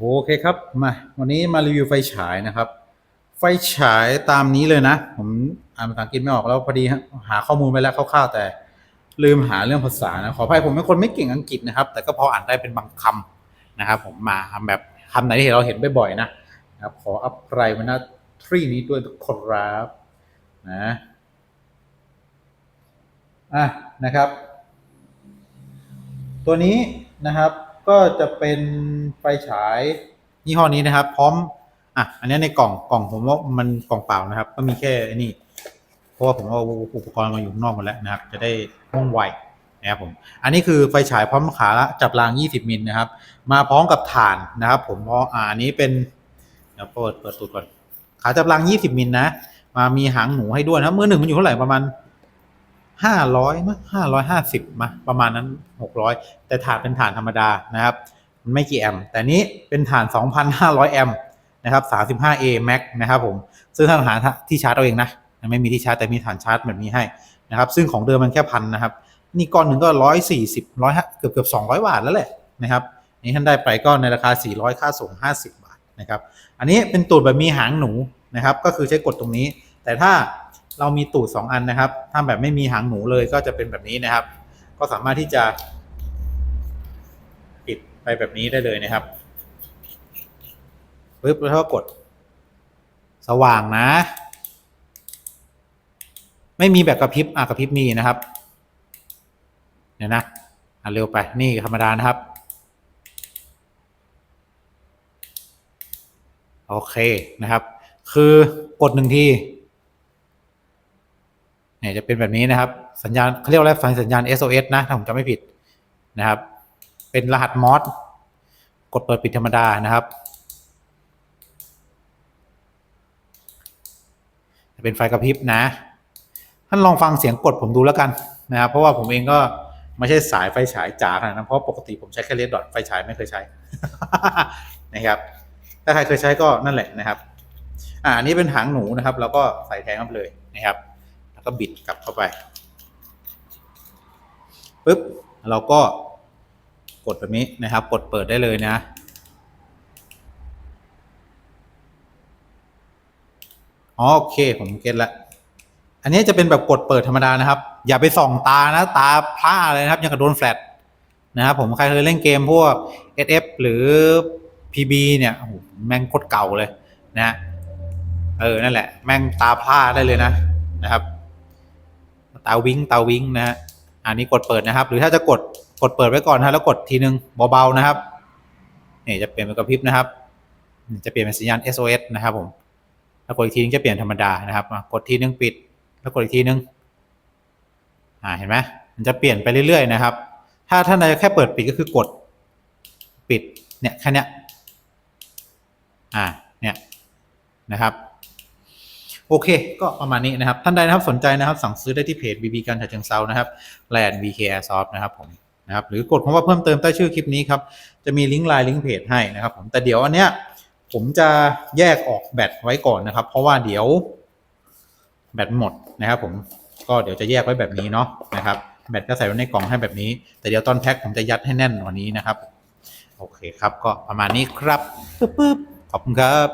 โอเคครับมาวันนี้มารีวิวไฟฉายนะครับ ไฟฉายตามนี้เลยนะ ผมอ่านภาษาอังกฤษไม่ออกแล้วพอดีหาข้อมูลไปแล้วคร่าวๆแต่ลืมหาเรื่องภาษานะขออภัยผมเป็นคนไม่เก่งอังกฤษนะครับ แต่ก็พออ่านได้เป็นบางคำนะครับ ผมมาทำแบบคำไหนที่เราเห็นบ่อยๆนะนะครับ ขออัพไพรมาหน้าทรีนี้ด้วยครับนะอะนะครับ ตัวนี้นะครับ ก็จะเป็นไฟฉายยี่ห้อนี้นะครับ พร้อมอะอันนี้ในกล่องกล่องผมว่ามันกล่องเปล่านะครับ ก็มีแค่นี่เพราะว่าผมเอาอุปกรณ์มาอยู่ข้างนอกหมดแล้วนะครับ จะได้ว่องไวนะครับผมอันนี้คือไฟฉายพร้อมขาจับราง 20 มิลนะครับ มาพร้อมกับถ่านนะครับ ผมเพราะอ่านนี้เป็นเดี๋ยวเปิดเปิดตูดก่อนขาจับราง 20 มิลนะมามีหางหนูให้ด้วยนะมือหนึ่งมันอยู่เท่าไหร่ประมาณ ห้าร้อยมั้งห้าร้อยห้าสิบมาประมาณนั้นหกร้อยแต่ฐานเป็นฐานธรรมดานะครับ มันไม่กี่แอมป์แต่นี้เป็นฐานสองพันห้าร้อยแอมป์นะครับสามสิบห้า A Max นะครับผมซึ่งถ้าหาที่ชาร์จเอาเองนะไม่มีที่ชาร์จแต่มีฐานชาร์จแบบนี้ให้นะครับ ซึ่งของเดิมมันแค่พันนะครับ นี่ก้อนหนึ่งก็ร้อยสี่สิบร้อยเกือบเกือบสองร้อยบาทแล้วแหละนะครับนี่ท่านได้ไปก็ในราคาสี่ร้อยค่าส่งห้าสิบบาทนะครับ อันนี้เป็นตูดแบบมีหางหนูนะครับ ก็คือใช้กดตรงนี้ แต่ถ้า เรามีตูด2อันนะครับ ถ้าแบบไม่มีหางหนูเลยก็จะเป็นแบบนี้นะครับ ก็สามารถที่จะ ปิดไปแบบนี้ได้เลยนะครับปึ๊บแล้วก็กด สว่างนะ ไม่มีแบบกระพริบอะกระพริบมีนะครับเดี๋ยนะอะเร็วไปนี่ธรรมดานะครับ โอเคนะครับ คือกดหนึ่งที เนี่ยจะเป็นแบบนี้นะครับ สัญญาณเขาเรียกว่าอะไรสัญญาณ SOS นะถ้าผมจำไม่ผิดนะครับ เป็นรหัสมอสกดเปิดปิดธรรมดานะครับจะเป็นไฟกระพริบนะท่านลองฟังเสียงกดผมดูแล้วกันนะครับ เพราะว่าผมเองก็ไม่ใช่สายไฟฉายจ๋าขนาดนั้นเพราะปกติผมใช้แค่เลดดอทไฟฉายไม่เคยใช้นะครับ ถ้าใครเคยใช้ก็นั่นแหละนะครับ อ่าอันนี้เป็นหางหนูนะครับ แล้วก็ใส่แทงเข้าไปเลยนะครับ แล้วก็บิดกลับเข้าไปปุ๊บเราก็กดแบบนี้นะครับ กดเปิดได้เลยนะอ๋อโอเค ผมเก็ตละ อันนี้จะเป็นแบบกดเปิดธรรมดานะครับ อย่าไปส่องตานะ ตาพร่าเลยนะครับ ยังกับโดนแฟลชนะครับผมใครเคยเล่นเกมพวก SF หรือ PB เนี่ยโอ้โหแม่งโคตรเก่าเลยนะฮะเออ นั่นแหละ แม่งตาพร่าได้เลยนะนะครับ ตาวิงตาวิงนะฮะอันนี้กดเปิดนะครับ หรือถ้าจะกดกดเปิดไว้ก่อนนะแล้วกดทีนึงเบาๆนะครับเนี่ยจะเปลี่ยนเป็นกระพริบนะครับ จะเปลี่ยนเป็นสัญญาณ SOS นะครับผมแล้วกดอีกทีนึงจะเปลี่ยนธรรมดานะครับกดทีนึงปิด แล้วกดอีกทีนึงอ่าเห็นไหมมันจะเปลี่ยนไปเรื่อยๆนะครับ ถ้าท่านใดแค่เปิดปิดก็คือกดปิดเนี่ยแค่เนี้ยอ่าเนี่ยนะครับ โอเค ก็ประมาณนี้นะครับ ท่านใดนะครับสนใจนะครับ สั่งซื้อได้ที่เพจ BB การฉะเชิงเซานะครับแลนด์ BK Airsoft นะครับผมนะครับหรือกดคำว่าเพิ่มเติมใต้ชื่อคลิปนี้ครับ จะมีลิงก์ไลน์ลิงก์เพจให้นะครับผมแต่เดี๋ยวอันเนี้ยผมจะแยกออกแบตไว้ก่อนนะครับ เพราะว่าเดี๋ยวแบตหมดนะครับผมก็เดี๋ยวจะแยกไว้แบบนี้เนาะนะครับแบตก็ใส่ไว้ในกล่องให้แบบนี้ แต่เดี๋ยวตอนแพ็คผมจะยัดให้แน่นกว่านี้นะครับ โอเคครับก็ประมาณนี้ครับปึ๊บขอบคุณครับ